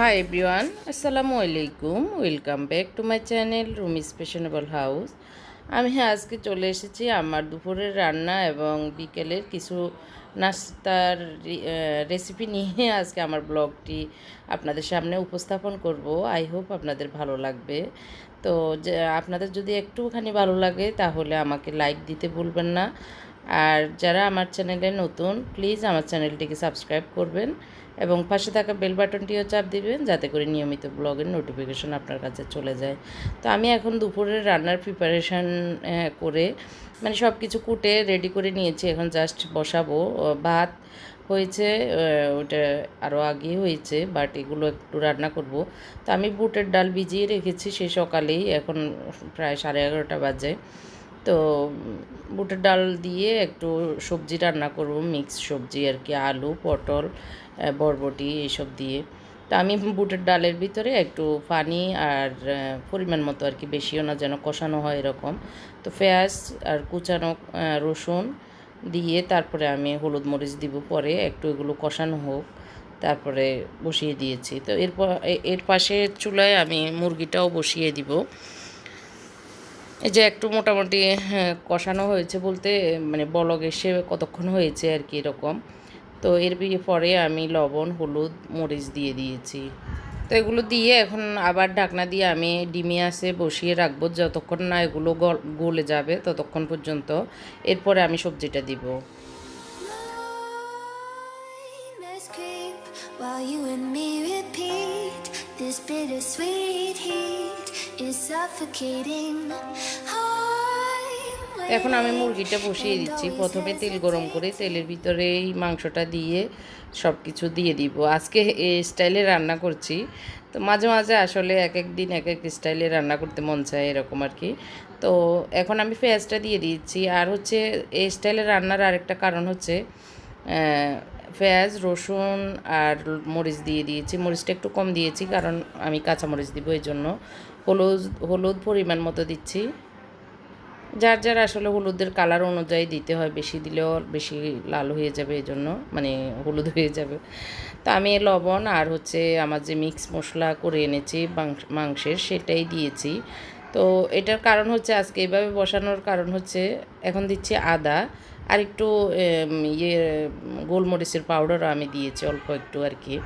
High everyone আসসালামু আলাইকুম welcome back to my channel Rumi স্পেশনেবল house আমি আজকে চলে এসেছি আমার দুপুরের রান্না এবং বিকেলের কিছু নাস্তার রেসিপি নিয়ে আজকে আমার ব্লগটি আপনাদের সামনে উপস্থাপন করব। আই হোপ আপনাদের ভালো লাগবে। তো আপনাদের যদি একটুখানি ভালো লাগে তাহলে আমাকে লাইক দিতে ভুলবেন না। আর যারা আমার চ্যানেলে নতুন প্লিজ আমার চ্যানেলটিকে সাবস্ক্রাইব করবেন এবং পাশে থাকা বেল বাটনটিও চাপ দিবেন যাতে করে নিয়মিত ব্লগের নোটিফিকেশন আপনার কাছে চলে যায়। তো আমি এখন দুপুরের রান্নার প্রিপারেশান করে মানে সব কিছু কুটে রেডি করে নিয়েছি। এখন জাস্ট বসাবো। ভাত হয়েছে ওটা আরও আগে হয়েছে বাট এগুলো একটু রান্না করব। তো আমি বুটের ডাল ভিজিয়ে রেখেছি সেই সকালেই, এখন প্রায় সাড়ে এগারোটা বাজে। তো বুটের ডাল দিয়ে একটু সবজি রান্না করব মিক্স সবজি আর কি, আলু, পটল বরবটি এইসব দিয়ে। তো আমি বুটের ডালের ভিতরে একটু পানি আর পরিমাণ মতো আর কি, বেশিও না যেন কষানো হয় এরকম। তো পেঁয়াজ আর কুচানো রসুন দিয়ে তারপরে আমি হলুদ মরিচ দিব, পরে একটু এগুলো কষানো হোক, তারপরে বসিয়ে দিয়েছি। তো এরপর এর পাশে চুলায় আমি মুরগিটাও বসিয়ে দিব। এই যে একটু মোটামুটি হ্যাঁ, কষানো হয়েছে বলতে মানে বলক এসে কতক্ষণ হয়েছে আর কি এরকম। তো এর পরে আমি লবণ হলুদ মরিচ দিয়ে দিয়েছি। তো এগুলো দিয়ে এখন আবার ঢাকনা দিয়ে আমি ডিমি আসে বসিয়ে রাখব। যতক্ষণ না এগুলো গল- যাবে ততক্ষণ পর্যন্ত এরপরে আমি সবজিটা দিব. This bittersweet heat এখন আমি মুরগিটা বসিয়ে দিচ্ছি। প্রথমে তেল গরম করে তেলের ভিতরে এই মাংসটা দিয়ে সব কিছু দিয়ে দিব। আজকে এই স্টাইলে রান্না করছি। তো মাঝে মাঝে আসলে এক এক দিন এক এক স্টাইলে রান্না করতে মন চায় এরকম আর কি। তো এখন আমি পেঁয়াজটা দিয়ে দিচ্ছি। আর হচ্ছে এই স্টাইলে রান্নার আরেকটা কারণ হচ্ছে পেঁয়াজ রসুন আর মরিচ দিয়ে দিয়েছি। মরিচটা একটু কম দিয়েছি কারণ আমি কাঁচা মরিচ দিব এই জন্য হলুদ হলুদ পরিমাণ মতো দিচ্ছি। যার যার আসলে হলুদের কালার অনুযায়ী দিতে হয়, বেশি দিলেও বেশি লাল হয়ে যাবে এই জন্য মানে হলুদ হয়ে যাবে। তো আমি লবণ আর হচ্ছে আমার যে মিক্স মশলা করে এনেছি মাংসের, সেটাই দিয়েছি। তো এটার কারণ হচ্ছে আজকে এইভাবে বসানোর কারণ হচ্ছে এখন দিচ্ছি আদা আর একটু ইয়ে গোলমরিচের পাউডারও আমি দিয়েছি অল্প একটু আর কি।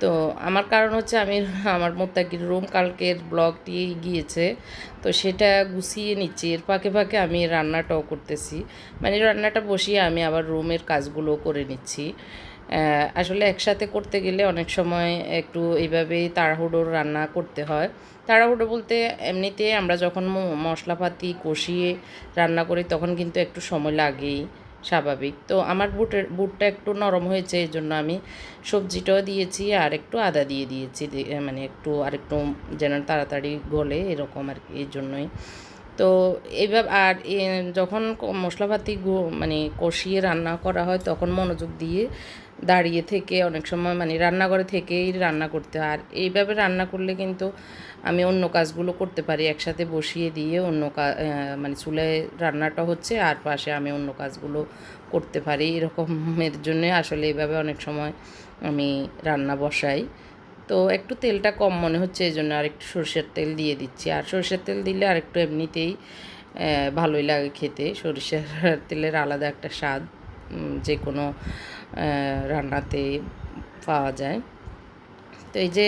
তো আমার কারণ হচ্ছে আমি আমার মোত্তাকির রুম কালকের ব্লগটি গিয়েছে। তো সেটা গুছিয়ে নিচ্ছি। এর ফাঁকে ফাঁকে আমি রান্নাটাও করতেছি। মানে রান্নাটা বসিয়ে আমি আবার রুমের কাজগুলো করে নিচ্ছি। আসলে একসাথে করতে গেলে অনেক সময় একটু এইভাবেই তাড়াহুড়োর রান্না করতে হয়। তাড়াহুড়ো বলতে এমনিতে আমরা যখন মশলাপাতি কষিয়ে রান্না করি, তখন কিন্তু একটু সময় লাগেই। স্বাভাবিক। তো আমার বুটের, বুটটা একটু নরম হয়েছে, এই জন্য আমি সবজিটাও দিয়েছি আর একটু আদা দিয়ে দিয়েছি মানে একটু আর একটু যেন তাড়াতাড়ি গলে এরকম আর কি, এই জন্যই। তো এইভাবে আর যখন মশলাপাতি মানে কষিয়ে রান্না করা হয়, তখন মনোযোগ দিয়ে দাঁড়িয়ে থেকে, অনেক সময় মানে রান্নাঘরে থেকেই রান্না করতে হয়। আর এইভাবে রান্না করলে কিন্তু আমি অন্য কাজগুলো করতে পারি, একসাথে বসিয়ে দিয়ে অন্য কাজ মানে চুলায় রান্নাটা হচ্ছে আর পাশে আমি অন্য কাজগুলো করতে পারি। এরকমের জন্য আসলে এইভাবে অনেক সময় আমি রান্না বসাই। তো একটু তেলটা কম মনে হচ্ছে, এই জন্য আর একটু সরষের তেল দিয়ে দিচ্ছি। আর সরষের তেল দিলে আর একটু এমনিতেই ভালোই লাগে খেতে। সরিষার তেলের আলাদা একটা স্বাদ যে কোনো রান্নাতে পাওয়া যায়। তো এই যে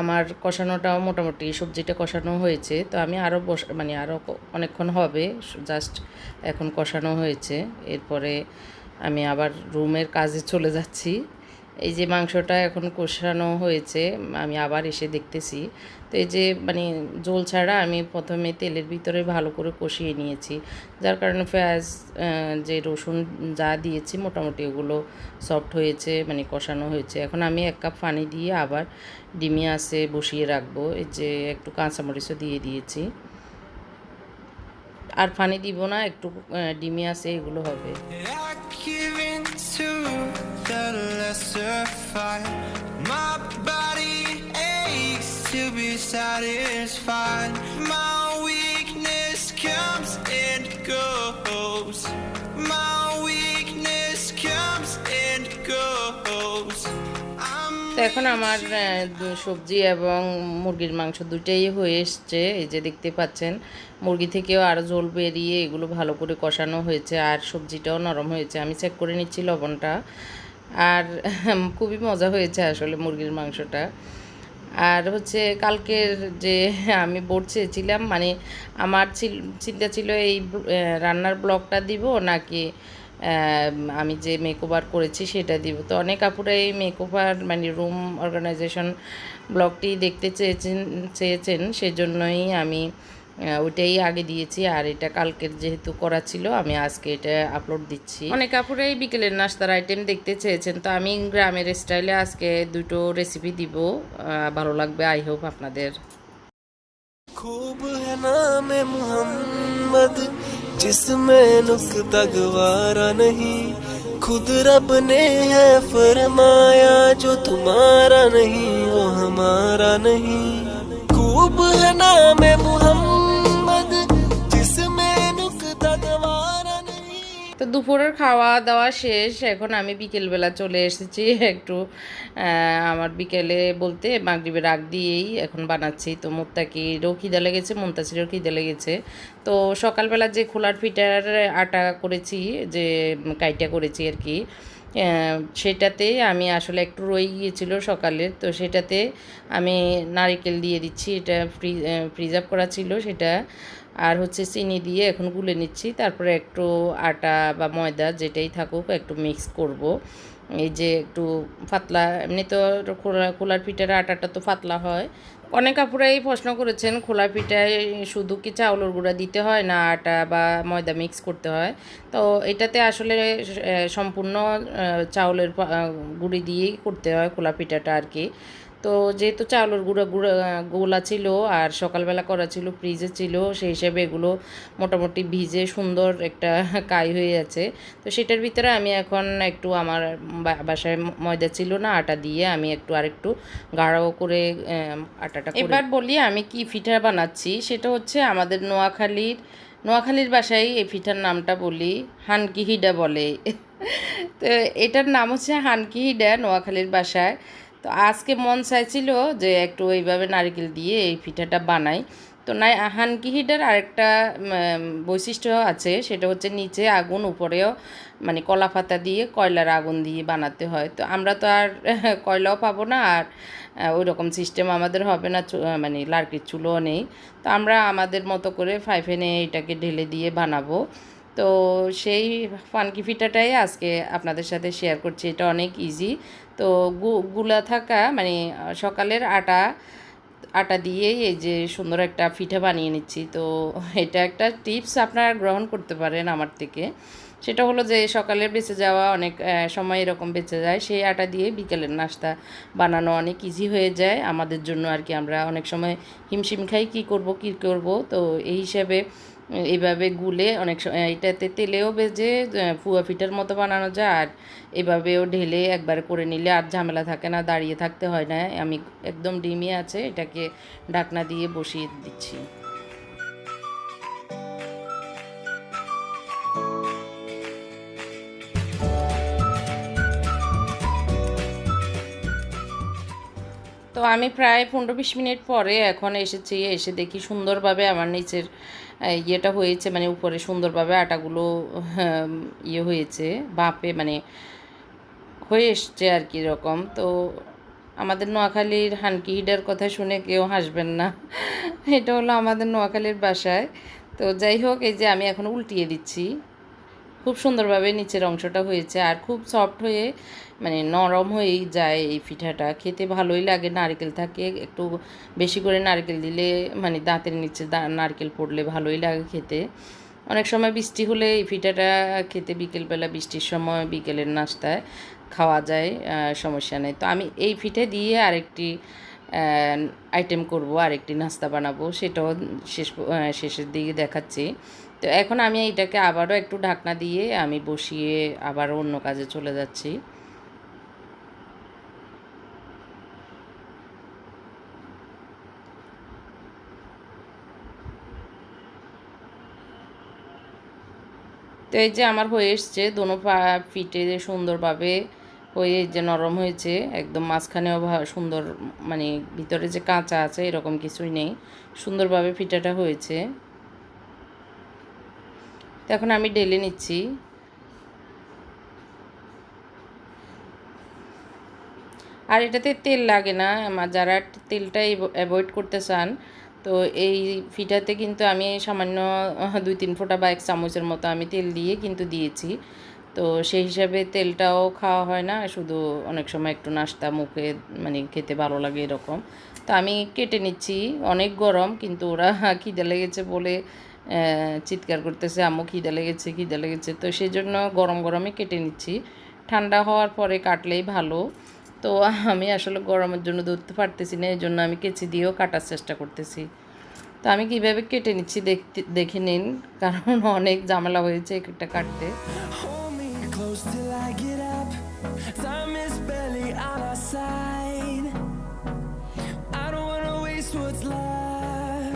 আমার কষানোটাও মোটামুটি সবজিটা কষানো হয়েছে। তো আমি আরও বস মানে আরও অনেকক্ষণ হবে জাস্ট এখন কষানো হয়েছে। এরপরে আমি আবার রুমের কাজে চলে যাচ্ছি। এই যে মাংসটা এখন কষানো হয়েছে, আমি আবার এসে দেখতেছি। তো এই যে মানে জল ছাড়া আমি প্রথমে তেলের ভিতরে ভালো করে কষিয়ে নিয়েছি। যার কারণে পেঁয়াজ যে রসুন যা দিয়েছি মোটামুটি ওগুলো সফট হয়েছে মানে কষানো হয়েছে। এখন আমি এক কাপ পানি দিয়ে আবার ডিমি আসে বসিয়ে রাখব। এই যে একটু কাঁচামরিচও দিয়ে দিয়েছি। আর পানি দিব না, একটু ডিমি আসে এগুলো হবে। My body aches to be satisfied. My weakness comes and goes. My weakness comes and goes. তো এখন আমার সবজি এবং মুরগির মাংস দুটাই হয়ে এসছে এই যে দেখতে পাচ্ছেন মুরগি থেকেও আরও ঝোল বেরিয়ে এগুলো ভালো করে কষানো হয়েছে আর সবজিটাও নরম হয়েছে আমি চেক করে নিচ্ছি লবণটা আর খুবই মজা হয়েছে আসলে মুরগির মাংসটা। আর হচ্ছে কালকের যে আমি বোর্ড চেয়েছিলাম মানে আমার চিন্তা ছিল এই রান্নার ব্লগটা দিব নাকি আমি যে মেকওভার করেছি সেটা দিব। তো অনেক আপুরা এই মেকওভার মানে রুম অর্গানাইজেশন ব্লগটি দেখতে চেয়েছেন চেয়েছেন, সেজন্যই আমি ওইটাই আগে দিয়েছি আর এটা কালকের যেহেতু করা ছিল আমি আজকে এটা আপলোড দিচ্ছি অনেক আপুরাই বিকেলের নাস্তার আইটেম দেখতে চেয়েছেন তো আমি গ্রামের স্টাইলে আজকে দুটো রেসিপি দিব আহ, ভালো লাগবে আই হোপ আপনাদের खूब है नाम मोहम्मद जिसमें नुक्ता गवारा नहीं खुद रब ने है फरमाया जो तुम्हारा नहीं वो हमारा नहीं खूब है नाम मोहम्मद দুপুরের খাওয়া দাওয়া শেষ। এখন আমি বিকেলবেলা চলে এসেছি। একটু আমার বিকেলে বলতে মাগরিবের রাগ দিয়েই এখন বানাচ্ছি। তো মুত্তাকিরও খিদে লেগেছে মুমতাসিরও খিদে লেগেছে। তো সকালবেলা যে খোলার ফিটার আটা করেছি, যে কাইটা করেছি আর কি সেটাতে আমি আসলে একটু রয়ে গিয়েছিল সকালের তো সেটাতে আমি নারিকেল দিয়ে দিচ্ছি। এটা ফ্রি আপ করা ছিল সেটা। আর হচ্ছে চিনি দিয়ে এখন গুলে নিচ্ছি। তারপরে একটু আটা বা ময়দা যেটাই থাকুক একটু মিক্স করব। এই যে একটু পাতলা, এমনি তো খোলা, খোলার পিঠার আটাটা তো পাতলা হয়। অনেক আপুরাই প্রশ্ন করেছেন খোলা পিঠায় শুধু কি চাউলের গুঁড়া দিতে হয় না আটা বা ময়দা মিক্স করতে হয়? তো এটাতে আসলে সম্পূর্ণ চাউলের গুঁড়ি দিয়েই করতে হয় খোলা পিঠাটা আর কি। তো যেহেতু চাউলের গুঁড়া গুঁড়া, গোলা ছিল আর সকালবেলা করা ছিল, ফ্রিজে ছিল, সেই হিসেবে এগুলো মোটামুটি ভিজে সুন্দর একটা কাই হয়ে আছে। তো সেটার ভিতরে আমি এখন একটু আমার বাসায় ময়দা ছিল না, আটা দিয়ে আমি একটু আরেকটু গাঢ় করে আটাটা এবার বলি আমি কি পিঠা বানাচ্ছি, সেটা হচ্ছে আমাদের নোয়াখালীর নোয়াখালীর বাসায় এই পিঠার নামটা বলি হানকিহিডা বলে। তো এটার নাম হচ্ছে হানকিহিডা নোয়াখালীর বাসায়। তো আজকে মন চাইছিল যে একটু এইভাবে নারকেল দিয়ে এই পিঠাটা বানাই। তো না হানকিহিটার আরেকটা বৈশিষ্ট্য আছে, সেটা হচ্ছে নিচে আগুন, উপরেও মানে কলা পাতা দিয়ে কয়লার আগুন দিয়ে বানাতে হয়। তো আমরা তো আর কয়লাও পাবো না, আর ওই রকম সিস্টেম আমাদের হবে না মানে লার্কির চুলোও নেই। তো আমরা আমাদের মতো করে ফাইফেনে এটাকে ঢেলে দিয়ে বানাবো। তো সেই ফানকি পিঠাটাই আজকে আপনাদের সাথে শেয়ার করছি। এটা অনেক ইজি তো গুলা থাকা মানে সকালের আটা আটা দিয়েই এই যে সুন্দর একটা পিঠা বানিয়ে নিচ্ছি। তো এটা একটা টিপস আপনারা গ্রহণ করতে পারেন আমার থেকে। সেটা হলো যে সকালের বেঁচে যাওয়া, অনেক সময় এরকম বেঁচে যায়। সেই আটা দিয়ে বিকেলের নাস্তা বানানো অনেক ইজি হয়ে যায়। আমাদের জন্য আর কি আমরা অনেক সময় হিমশিম খাই, কি করব কি করব? তো এই হিসাবে উম, এইভাবে গুলে অনেক সময় এটাতে তেলেও আহ, ফুয়া পিঠার মতো বানানো যায় আর এভাবেও ঢেলে একবার করে নিলে আর ঝামেলা থাকে না দাঁড়িয়ে থাকতে হয় না। আমি একদম ডিমি আছে এটাকে ঢাকনা দিয়ে বসিয়ে দিচ্ছি। তো আমি প্রায় পনেরো বিশ মিনিট পরে এখন এসেছি এসে দেখি সুন্দরভাবে আমার নিচের ইয়েটা হয়েছে মানে উপরে সুন্দরভাবে আটাগুলো ইয়ে হয়েছে, বাঁপে মানে হয়ে এসছে আর কি রকম তো আমাদের নোয়াখালীর হানকি হিডার কথা শুনে কেউ হাসবেন না। এটা হলো আমাদের নোয়াখালীর বাসায়। তো যাই হোক, এই যে আমি এখন উল্টিয়ে দিচ্ছি। খুব সুন্দরভাবে নিচের অংশটা হয়েছে আর খুব সফট হয়ে মানে নরম হয়েই যায় এই পিঠাটা। খেতে ভালোই লাগে, নারকেল থাকে, একটু বেশি করে নারকেল দিলে মানে দাঁতের নিচে নারকেল পড়লে ভালোই লাগে খেতে। অনেক সময় বৃষ্টি হলে এই পিঠাটা খেতে বিকেলবেলা বৃষ্টির সময় বিকেলের নাস্তায় খাওয়া যায় সমস্যা নেই। তো আমি এই পিঠে দিয়ে আরেকটি আইটেম করব, আরেকটি নাস্তা বানাবো, সেটাও শেষ শেষের দিকে দেখাচ্ছি। তো এখন আমি এটাকে আবারও একটু ঢাকনা দিয়ে আমি বসিয়ে আবারও অন্য কাজে চলে যাচ্ছি। তো এই যে আমার হয়ে এসছে, দোনো পা, ফিটে সুন্দরভাবে হয়ে যে নরম হয়েছে, একদম মাঝখানেও সুন্দর মানে ভিতরে যে কাঁচা আছে এরকম কিছুই নেই। সুন্দরভাবে ফিটাটা হয়েছে। তো এখন আমি ঢেলে নিচ্ছি। আর এটাতে তেল লাগে না, আমার যারা তেলটা অ্যাভয়েড করতে চান, তো এই ফিটাতে কিন্তু আমি সামান্য দুই তিন ফোঁটা বা এক চামচের মতো আমি তেল দিয়ে কিন্তু দিয়েছি। তো সেই হিসাবে তেলটাও খাওয়া হয় না, শুধু অনেক সময় একটু নাস্তা মুখে মানে খেতে ভালো লাগে এরকম। তো আমি কেটে নিচ্ছি, অনেক গরম, কিন্তু ওরা খিদে লেগেছে বলে চিৎকার করতেছে, আম্মু, খিদে লেগেছে খিদে লেগেছে। তো সেই জন্য গরম গরমে কেটে নিচ্ছি। ঠান্ডা হওয়ার পরে কাটলেই ভালো। তো আমি আসলে গরমের জন্য ধরতে পারতেছি না এই জন্য আমি কেচি দিয়েও কাটার চেষ্টা করতেছি। তো আমি কীভাবে কেটে নিচ্ছি দেখতে, দেখে নিন, কারণ অনেক ঝামেলা হয়েছে একটা কাটতে।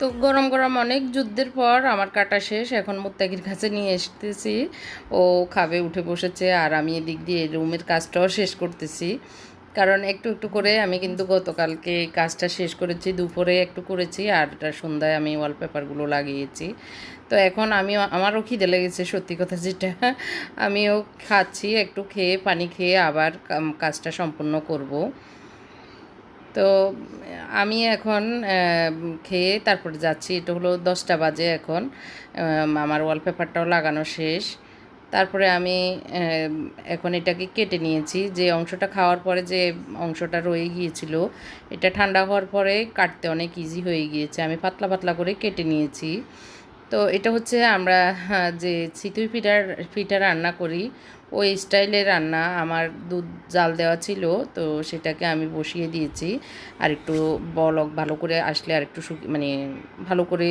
তো গরম গরম অনেক যুদ্ধের পর আমার কাটা শেষ। এখন মুত্তাকির কাছে নিয়ে এসতেছি ও খাবে, উঠে বসেছে আর আমি এদিক দিয়ে রুমের কাজটাও শেষ করতেছি। কারণ একটু একটু করে আমি কিন্তু গতকালকে কাজটা শেষ করেছি, দুপুরে একটু করেছি আর সন্ধ্যায় আমি ওয়ালপেপারগুলো লাগিয়েছি। তো এখন আমিও আমারও খিদে লেগেছে সত্যি কথা যেটা। আমিও খাচ্ছি, একটু খেয়ে, পানি খেয়ে আবার কাজটা সম্পূর্ণ করব। তো আমি এখন খেয়ে তারপরে যাচ্ছি। এটা হলো দশটা বাজে এখন। আমার ওয়ালপেপারটাও লাগানো শেষ। তারপরে আমি এখন এটাকে কেটে নিয়েছি। যে অংশটা খাওয়ার পরে যে অংশটা রয়ে গিয়েছিল এটা ঠান্ডা হওয়ার পরে কাটতে অনেক ইজি হয়ে গিয়েছে। আমি পাতলা পাতলা করে কেটে নিয়েছি। তো এটা হচ্ছে আমরা হ্যাঁ, যে চিতুই পিঠার পিঠা রান্না করি ওই স্টাইলের রান্না আমার দুধ জাল দেওয়া ছিল, তো সেটাকে আমি বসিয়ে দিয়েছি। আর একটু বলক ভালো করে আসলে আর একটু মানে ভালো করে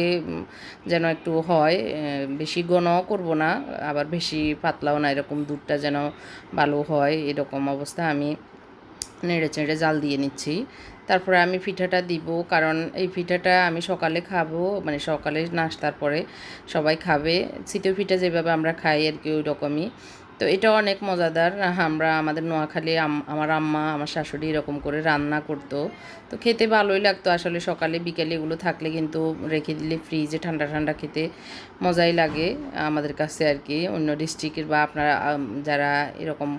যেন একটু হয় বেশি ঘনও করব না, আবার বেশি পাতলাও না, এরকম দুধটা যেন ভালো হয়, এরকম অবস্থা আমি নেড়ে চেড়ে জাল দিয়ে নিচ্ছি। তারপরে আমি পিঠাটা দিব, কারণ এই পিঠাটা আমি সকালে খাব মানে সকালে নাস্তার পরে সবাই খাবে। চিতই পিঠা যেভাবে আমরা খাই আর কি, ওই রকমই। তো এটা অনেক মজাদার। আমরা আমাদের নোয়াখালী আমার আম্মা, আমার শাশুড়ি এরকম করে রান্না করতো। তো খেতে ভালোই লাগতো আসলে সকালে, বিকেলে এগুলো থাকলে কিন্তু রেখে দিলে ফ্রিজে ঠান্ডা ঠান্ডা খেতে মজাই লাগে আমাদের কাছে আর কি। অন্য ডিস্ট্রিক্টের বা আপনারা যারা এরকম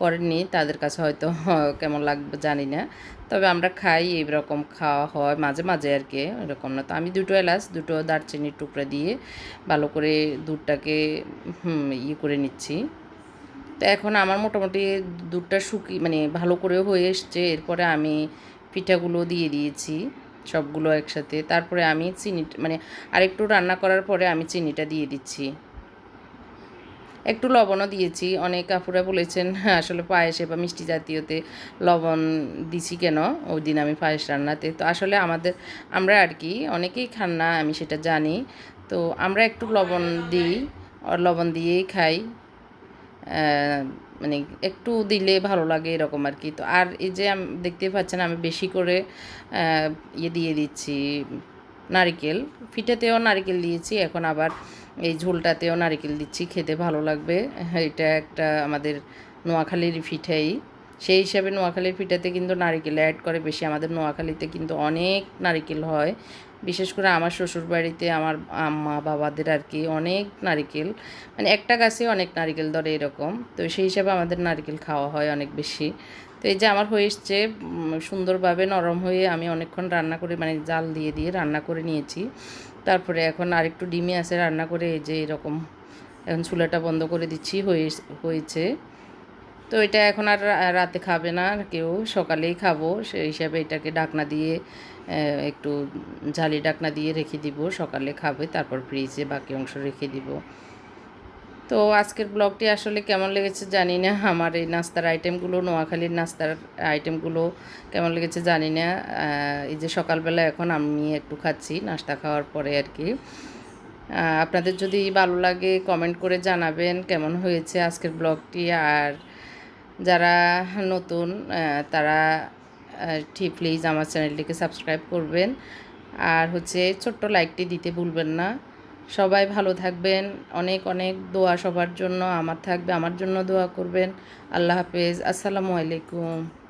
করেননি তাদের কাছে হয়তো কেমন লাগবে জানি না। তবে আমরা খাই এইরকম খাওয়া হয় মাঝে মাঝে আর কি, এরকম না। তো আমি দুটো এলাচ, দুটো দারচিনির টুকরা দিয়ে ভালো করে দুধটাকে ইয়ে করে নিচ্ছি। তো এখন আমার মোটামুটি দুধটা শুকি মানে ভালো করে হয়ে এসছে। এরপরে আমি পিঠাগুলো দিয়ে দিয়েছি সবগুলো একসাথে। তারপরে আমি চিনি মানে আরেকটু রান্না করার পরে আমি চিনিটা দিয়ে দিচ্ছি। একটু লবণও দিয়েছি। অনেক কাপুরা বলেছেন "হ্যাঁ, আসলে পায়েসে বা মিষ্টি জাতীয়তে লবণ দিছি কেন? ওই দিন আমি পায়েস রান্নাতে। তো আসলে আমাদের আমরা আর কি অনেকেই খান না আমি সেটা জানি। তো আমরা একটু লবণ দিই লবণ দিয়েই খাই। মানে একটু দিলে ভালো লাগে এরকম আর কি। তো আর এই যে দেখতে পাচ্ছেন আমি বেশি করে ইয়ে দিয়ে দিচ্ছি নারিকেল। পিঠেতেও নারিকেল দিয়েছি, এখন আবার এই ঝোলটাতেও নারিকেল দিচ্ছি, খেতে ভালো লাগবে। এটা একটা আমাদের নোয়াখালীর পিঠাই। সেই হিসাবে নোয়াখালীর পিঠাতে কিন্তু নারিকেল অ্যাড করে বেশি। আমাদের নোয়াখালীতে কিন্তু অনেক নারিকেল হয়। বিশেষ করে আমার শ্বশুর বাড়িতে আমার আম্মা, বাবাদের আর কি অনেক নারিকেল মানে একটা গাছে অনেক নারিকেল ধরে এরকম। তো সেই হিসাবে আমাদের নারিকেল খাওয়া হয় অনেক বেশি। তো এই যে আমার হয়ে এসছে সুন্দরভাবে নরম হয়ে আমি অনেকক্ষণ রান্না করে মানে জাল দিয়ে দিয়ে রান্না করে নিয়েছি। তারপরে এখন আরেকটু ডিমে আছে রান্না করে, এই যে এরকম এখন চুলাটা বন্ধ করে দিচ্ছি, হয়ে হয়েছে। তো এটা এখন আর রাতে খাবে না কেউ। সকালেই খাব। সেই হিসাবে এটাকে ডাকনা দিয়ে একটু ঝালি ডাকনা দিয়ে রেখে দিব। সকালে খাবে, তারপর ফ্রিজে বাকি অংশ রেখে দিব। তো আজকের ব্লগটি আসলে কেমন লেগেছে জানি না। আমার এই নাস্তার আইটেমগুলো, নোয়াখালীর নাস্তার আইটেমগুলো কেমন লেগেছে জানি না। এই যে সকালবেলা এখন আমি একটু খাচ্ছি, নাস্তা খাওয়ার পরে আর কি। আপনাদের যদি ভালো লাগে কমেন্ট করে জানাবেন কেমন হয়েছে আজকের ব্লগটি। আর যারা নতুন তারা প্লিজ আমার চ্যানেলটিকে সাবস্ক্রাইব করবেন। আর হচ্ছে ছোট্ট লাইকটি দিতে ভুলবেন না। সবাই ভালো থাকবেন। অনেক অনেক দোয়া সবার জন্য। আমার থাকবে, আমার জন্য দোয়া করবেন। আল্লাহ হাফেজ। আসসালামু আলাইকুম।